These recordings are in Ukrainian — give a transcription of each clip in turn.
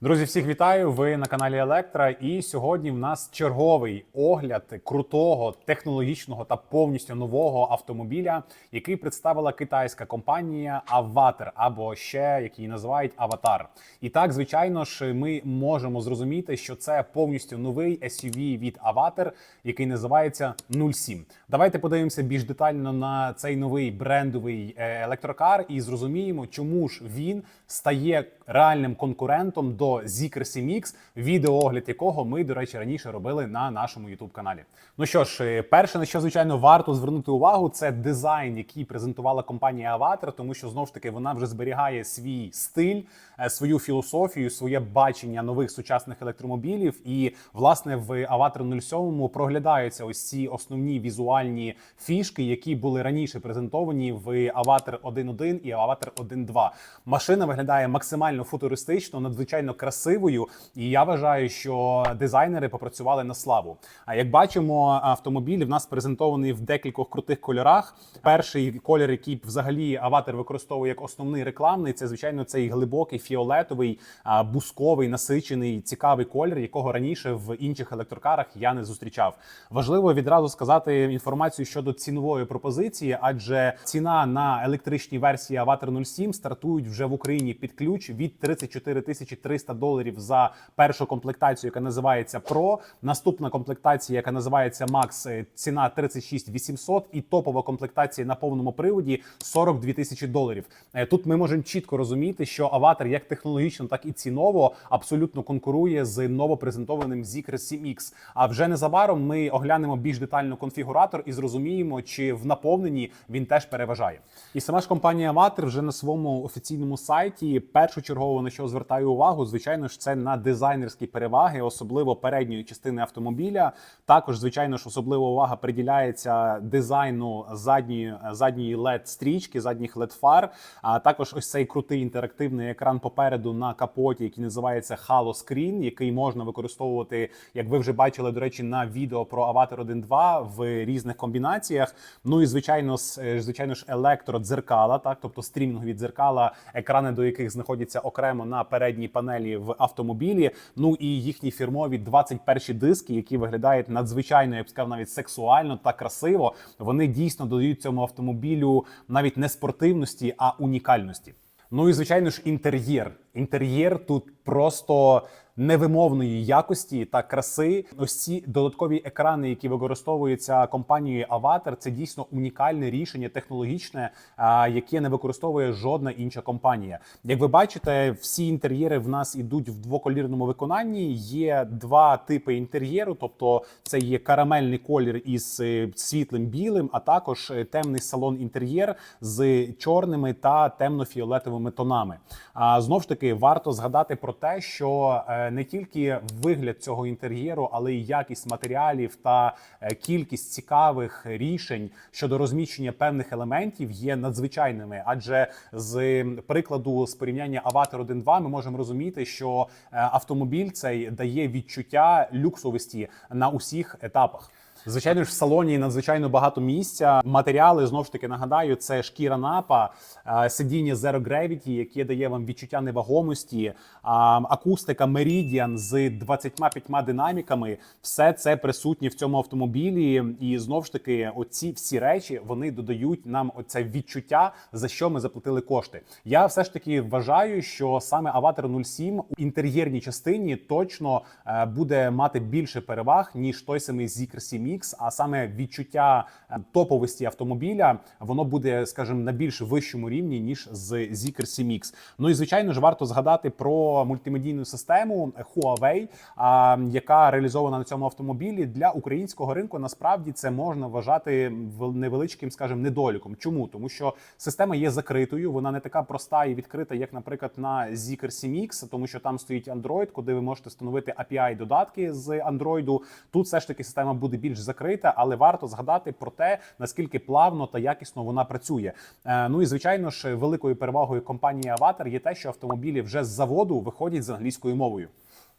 Друзі, всіх вітаю! Ви на каналі Електра. І сьогодні в нас черговий огляд крутого, технологічного та повністю нового автомобіля, який представила китайська компанія Avatar, або ще як називають Аватар. І так, звичайно ж, ми можемо зрозуміти, що це повністю новий SUV від Avatar, який називається 07. Давайте подивимося більш детально на цей новий брендовий е, електрокар і зрозуміємо, чому ж він стає реальним конкурентом до Zeekr CMX, відеоогляд якого ми, до речі, раніше робили на нашому youtube каналі. Ну що ж, е, перше, на що звичайно варто звернути увагу, це дизайн, який презентувала компанія Avatar, тому що знов ж таки вона вже зберігає свій стиль, е, свою філософію, своє бачення нових сучасних електромобілів. І власне в Avatar 07 проглядаються ось ці основні візуальні фішки, які були раніше презентовані в Avatar 1.1 і Avatar 1.2. Машина виглядає максимально футуристично, надзвичайно красивою. І я вважаю, що дизайнери попрацювали на славу. А як бачимо, автомобіль в нас презентований в декількох крутих кольорах. Перший колір, який взагалі Аватар використовує як основний рекламний, це звичайно цей глибокий фіолетовий, бусковий, насичений, цікавий колір, якого раніше в інших електрокарах я не зустрічав. Важливо відразу сказати інформацію щодо цінової пропозиції, адже ціна на електричній версії Avatar 07 стартують вже в Україні під ключ від 34 тисячі 300 доларів за першу комплектацію, яка називається Pro. Наступна комплектація, яка називається Max, е, ціна 36 800 і топова комплектація на повному приводі 42 тисячі доларів. Е, Тут ми можемо чітко розуміти, що аватар як технологічно, так і ціново абсолютно конкурує з новопрезентованим Zeekr 7X. А вже незабаром ми оглянемо більш детально конфігуратор і зрозуміємо, чи в наповненні він теж переважає. І сама ж компанія Avatar вже на своєму офіційному сайті першочергово на що звертаю увагу, звичайно ж, це на дизайнерські переваги, особливо передньої частини автомобіля. Також, звичайно ж, особлива увага приділяється дизайну задньої задньої led стрічки, задніх led фар. А також ось цей крутий інтерактивний екран попереду на капоті, який називається Halo Screen, який можна використовувати, як ви вже бачили, до речі, на відео про Avatar 1.2 в різних комбінаціях. Ну і звичайно, звичайно ж, електродзеркала, так, тобто стрімінгові дзеркала, екрани до яких знаходяться окремо на передній панелі в автомобілі. Ну і їхні фірмові 21 диски, які виглядають надзвичайно, я б сказав, навіть сексуально та красиво. Вони дійсно додають цьому автомобілю навіть не спортивності, а унікальності. Ну і звичайно ж, інтер'єр. Інтер'єр тут просто невимовної якості та краси. Ось ці додаткові екрани, які використовуються компанією Avatar, це дійсно унікальне рішення технологічне, яке не використовує жодна інша компанія. Як ви бачите, всі інтер'єри в нас ідуть в двоколірному виконанні. Є два типи інтер'єру, тобто це є карамельний колір із е, світлим білим, а також е, темний салон інтер'єр з чорними та темно-фіолетовими тонами. А знов ж таки варто згадати про те, що е, не тільки вигляд цього інтер'єру, але й якість матеріалів та е, кількість цікавих рішень щодо розміщення певних елементів є надзвичайними. Адже з прикладу з порівняння Avatar 1.2 ми можемо розуміти, що е, автомобіль цей дає відчуття люксовості на усіх етапах. Звичайно ж, в салоні надзвичайно багато місця. Матеріали знов ж таки нагадаю, це шкіра напа, сидіння Zero Gravity, яке дає вам відчуття невагомості, акустика Meridian з 25 динаміками. Все це присутнє в цьому автомобілі. І знов ж таки, оці всі речі вони додають нам оце відчуття, за що ми заплатили кошти. Я все ж таки вважаю, що саме Avatar 07 у інтер'єрній частині точно е, буде мати більше переваг ніж той самий Zikr 7 UX, а саме відчуття е, топовості автомобіля, воно буде, скажімо, на більш вищому рівні ніж з Zikr 7X. Ну і звичайно ж варто згадати про мультимедійну систему Huawei, яка реалізована на цьому автомобілі для українського ринку. Насправді це можна вважати невеличким, скажімо, недоліком. Чому тому, що система є закритою, вона не така проста і відкрита, як, наприклад, на Zikr 7X, тому що там стоїть Android, куди ви можете встановити API-додатки з Android. Тут все ж таки система буде більш закрита, але варто згадати про те, наскільки плавно та якісно вона працює. Е, Ну і звичайно ж, великою перевагою компанії Аватар є те, що автомобілі вже з заводу виходять з англійською мовою.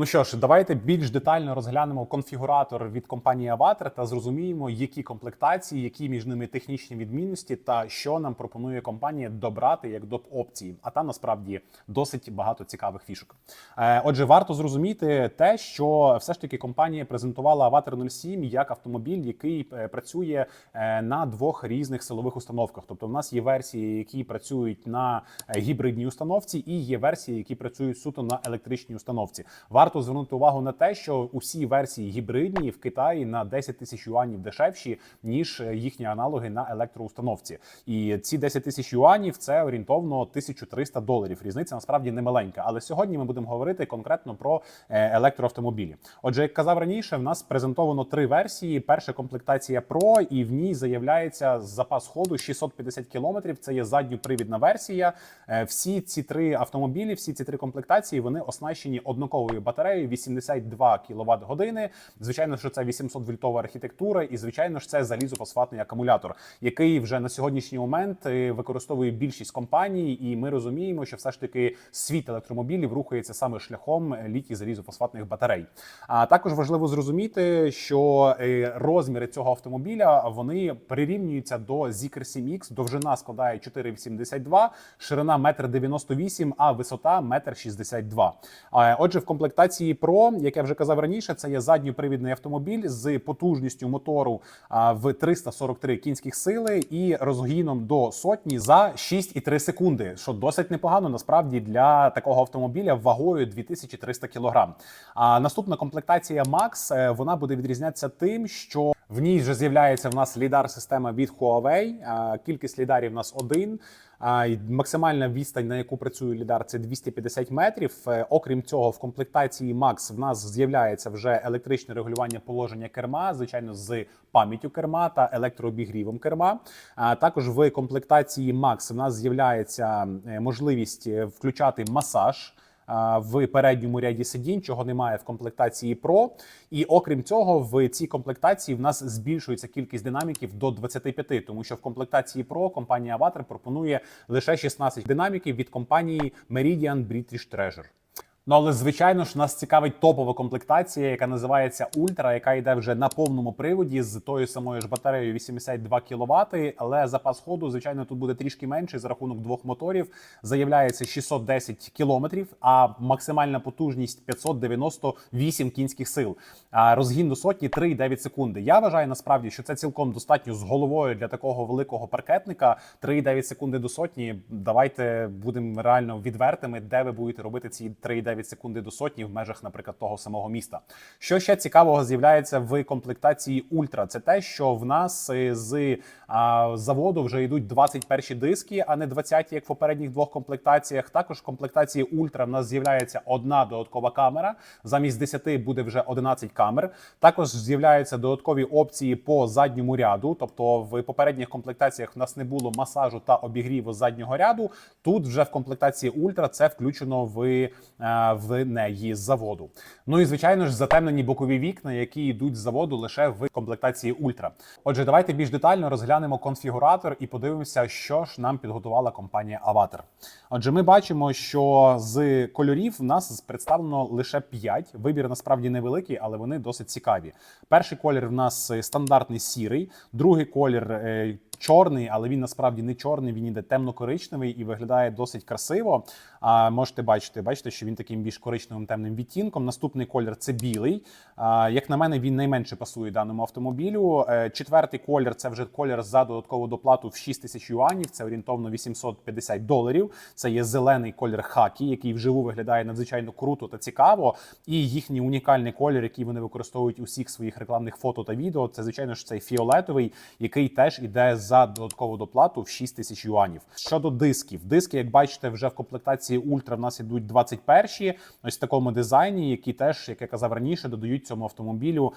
Ну що ж, давайте більш детально розглянемо конфігуратор від компанії Avatar та зрозуміємо, які комплектації, які між ними технічні відмінності, та що нам пропонує компанія добрати як доп опції. А там насправді досить багато цікавих фішок. Е, Отже, варто зрозуміти те, що все ж таки компанія презентувала Avatar 07 як автомобіль, який е, працює е, на двох різних силових установках. Тобто, в нас є версії, які працюють на гібридній установці, і є версії, які працюють суто на електричній установці. Варто звернути увагу на те, що усі версії гібридні в Китаї на 10 тисяч юанів дешевші ніж е, їхні аналоги на електроустановці. І ці 10 тисяч юанів це орієнтовно 1300 доларів. Різниця насправді не маленька. Але сьогодні ми будемо говорити конкретно про е, електроавтомобілі. Отже, як казав раніше, в нас презентовано три версії. Перша комплектація Pro, і в ній заявляється запас ходу 650 кілометрів. Це є задньопривідна версія. Е, Всі ці три автомобілі, всі ці три комплектації, вони оснащені однаковою батареєю 82 кВт години. Звичайно, що це 800 вольтова архітектура, і звичайно ж це залізофосфатний акумулятор, який вже на сьогоднішній момент е, використовує більшість компаній, і ми розуміємо, що все ж таки світ електромобілів рухається саме шляхом літій залізофосфатних батарей. А також важливо зрозуміти, що е, розміри цього автомобіля вони прирівнюються до Zikr 7X. Довжина складає 4,82, ширина 1,98 м, а висота 1,62 м. Отже, в комплектації Pro, як я вже казав раніше, це є задньопривідний автомобіль з потужністю мотору в 343 кінських сили і розгіном до сотні за 6,3 секунди, що досить непогано насправді для такого автомобіля вагою 2300 кг. А наступна комплектація Max, е, вона буде відрізнятися тим, що в ній вже з'являється в нас лідар-система від Huawei. Кількість лідарів в нас один. Максимальна відстань, на яку працює лідар, це 250 метрів. Е, Окрім цього, в комплектації Max в нас з'являється вже електричне регулювання положення керма, звичайно, з пам'яттю керма та електрообігрівом керма. А також в комплектації Max в нас з'являється е, можливість е, включати масаж в передньому ряді сидінь, чого немає в комплектації Pro. І окрім цього, в цій комплектації в нас збільшується кількість динаміків до 25, тому що в комплектації Pro компанія Avatar пропонує лише 16 динаміків від компанії Meridian British Treasure. Ну, але звичайно ж нас цікавить топова комплектація, яка називається Ультра, яка йде вже на повному приводі з тою самою ж батареєю 82 кВт, Але запас ходу, звичайно, тут буде трішки менший за рахунок двох моторів. Заявляється 610 кілометрів, а максимальна потужність 598 кінських сил. А розгін до сотні 3,9 секунди. Я вважаю насправді, що це цілком достатньо з головою для такого великого паркетника. 3,9 секунди до сотні. Давайте будемо реально відвертими, де ви будете робити ці 3,9 секунди до сотні в межах, наприклад, того самого міста. Що ще цікавого з'являється в комплектації Ультра? Це те, що в нас е, з а, заводу вже йдуть 21 диски, а не 20, як в попередніх двох комплектаціях. Також в комплектації Ультра в нас з'являється одна додаткова камера. Замість 10 буде вже 11 камер. Також з'являються додаткові опції по задньому ряду. Тобто в попередніх комплектаціях в нас не було масажу та обігріву заднього ряду. Тут вже в комплектації Ультра це включено в, е, в неї з заводу. Ну і звичайно ж затемнені бокові вікна, які йдуть з заводу лише в комплектації Ультра. Отже, давайте більш детально розглянемо конфігуратор і подивимося, що ж нам підготувала компанія Avatar. Отже, ми бачимо, що з кольорів в нас представлено лише 5. Вибір насправді невеликий, але вони досить цікаві. Перший колір в нас е, стандартний сірий, другий колір. Чорний, але він насправді не чорний, він іде темно-коричневий і виглядає досить красиво. А можете бачити, бачите, що він таким більш коричневим темним відтінком. Наступний колір це білий. Як на мене, він найменше пасує даному автомобілю. Е, Четвертий колір це вже колір за додаткову доплату в 6 тисяч юанів. Це орієнтовно 850 доларів. Це є зелений колір хакі, який вживу виглядає надзвичайно круто та цікаво. І їхній унікальний колір, який вони використовують у всіх своїх рекламних фото та відео. Це звичайно ж цей фіолетовий, який теж іде за додаткову доплату в 6 тисяч юанів. Щодо дисків, диски, як бачите, вже в комплектації Ультра в нас ідуть 21 ось в такому дизайні, які теж, як я казав раніше, додають цьому автомобілю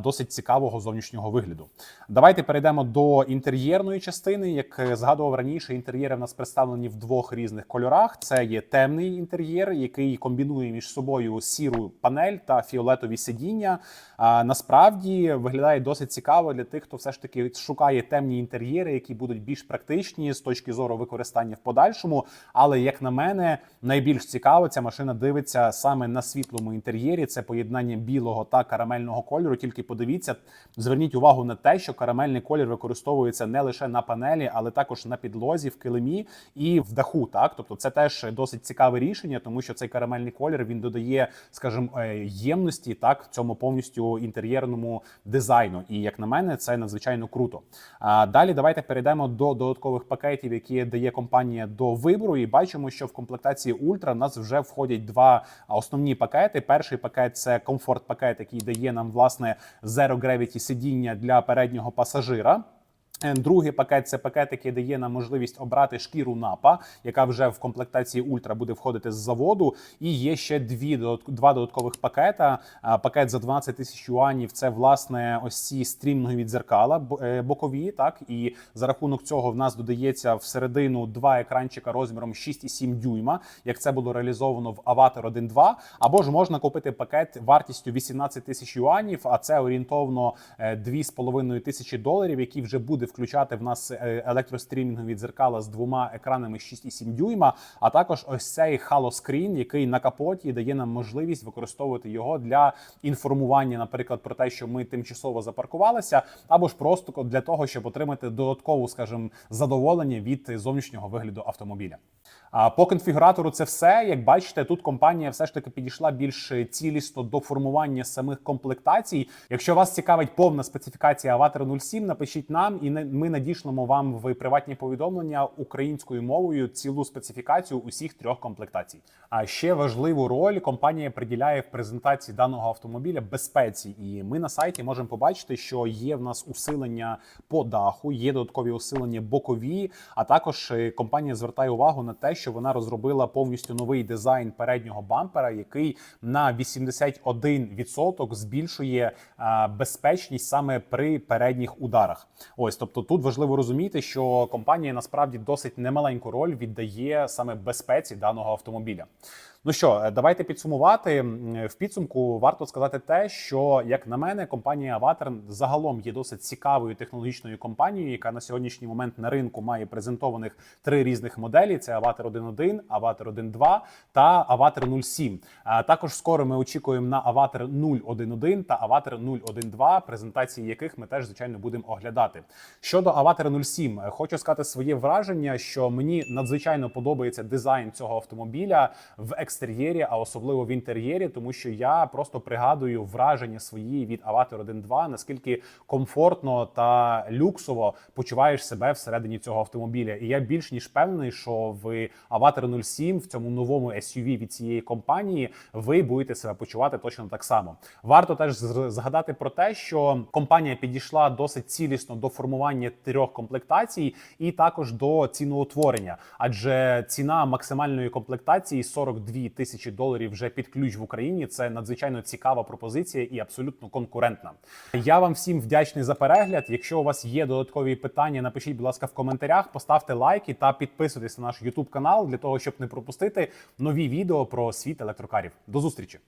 досить цікавого зовнішнього вигляду. Давайте перейдемо до інтер'єрної частини. Як е, згадував раніше, інтер'єри в нас представлені в двох різних кольорах. Це є темний інтер'єр, який комбінує між собою сіру панель та фіолетові сидіння. Насправді виглядає досить цікаво для тих, хто все ж таки шукає темні інтер'єри інтер'єри, які будуть більш практичні з точки зору використання в подальшому. Але як на мене, найбільш цікаво, ця машина дивиться саме на світлому інтер'єрі. Це поєднання білого та карамельного кольору. Тільки подивіться, зверніть увагу на те, що карамельний колір використовується не лише на панелі, але також на підлозі, в килимі і в даху. Так, тобто, це теж досить цікаве рішення, тому що цей карамельний колір він додає, скажімо, е, ємності так цьому повністю інтер'єрному дизайну. І як на мене, це надзвичайно круто. А далі давайте перейдемо до додаткових пакетів, які дає компанія до вибору. І бачимо, що в комплектації Ультра нас вже входять два основні пакети. Перший пакет це комфорт пакет, який дає нам власне Zero Gravity сидіння для переднього пасажира. Е, Другий пакет це пакет, який дає нам можливість обрати шкіру напа, яка вже в комплектації Ультра буде входити з заводу. І є ще дві два додаткових пакета. Пакет за 12 тисяч юанів. Це власне ось ці стрімнові дзеркала е, бокові. Так і за рахунок цього в нас додається всередину два екранчика розміром 6,7 дюйма, як це було реалізовано в Avatar 1.2. Або ж можна купити пакет вартістю 18 тисяч юанів, а це орієнтовно е, 2,5 тисячі доларів, який вже буде включати в нас е, електрострімінгові дзеркала з двома екранами 6,7 дюйма, а також ось цей халоскрін, який на капоті дає нам можливість використовувати його для інформування, наприклад, про те, що ми тимчасово запаркувалися, або ж просто для того, щоб отримати додаткову, скажімо, задоволення від зовнішнього вигляду автомобіля. А по конфігуратору це все. Як бачите, тут компанія все ж таки підійшла більш цілісно до формування самих комплектацій. Якщо вас цікавить повна специфікація Avatar 07, напишіть нам, і ми надішлемо вам в приватні повідомлення українською мовою цілу специфікацію усіх трьох комплектацій. А ще важливу роль компанія приділяє в презентації даного автомобіля безпеці. І ми на сайті можемо побачити, що є в нас усилення по даху, є додаткові усилення бокові. А також е, компанія звертає увагу на те, що вона розробила повністю новий дизайн переднього бампера, який на 81% збільшує безпечність саме при передніх ударах. Ось, тобто, тут важливо розуміти, що компанія насправді досить немаленьку роль віддає саме безпеці даного автомобіля. Ну що, е, давайте підсумувати. В підсумку варто сказати те, що як на мене, компанія Avatar загалом є досить цікавою технологічною компанією, яка на сьогоднішній момент на ринку має презентованих три різних моделі: це Avatar 1.1, Avatar 1.2 та Avatar 07. А також скоро ми очікуємо на Avatar 0.1.1 та Avatar 0.1.2, презентації яких ми теж звичайно будемо оглядати. Щодо Avatar 07, е, хочу сказати своє враження, що мені надзвичайно подобається дизайн цього автомобіля в екстер'єрі, а особливо в інтер'єрі, тому що я просто пригадую враження свої від Avatar 1.2, наскільки комфортно та люксово почуваєш себе всередині цього автомобіля. І я більш ніж певний, що в Avatar 07, в цьому новому SUV від цієї компанії, ви будете себе почувати точно так само. Варто теж згадати про те, що компанія підійшла досить цілісно до формування трьох комплектацій і також до ціноутворення, адже ціна максимальної комплектації 42 тисячі доларів вже під ключ в Україні. Це надзвичайно цікава пропозиція і абсолютно конкурентна. Я вам всім вдячний за перегляд. Якщо у вас є додаткові питання, напишіть, будь ласка, в коментарях, поставте лайки та підписуйтесь на наш YouTube канал для того, щоб не пропустити нові відео про світ електрокарів. До зустрічі!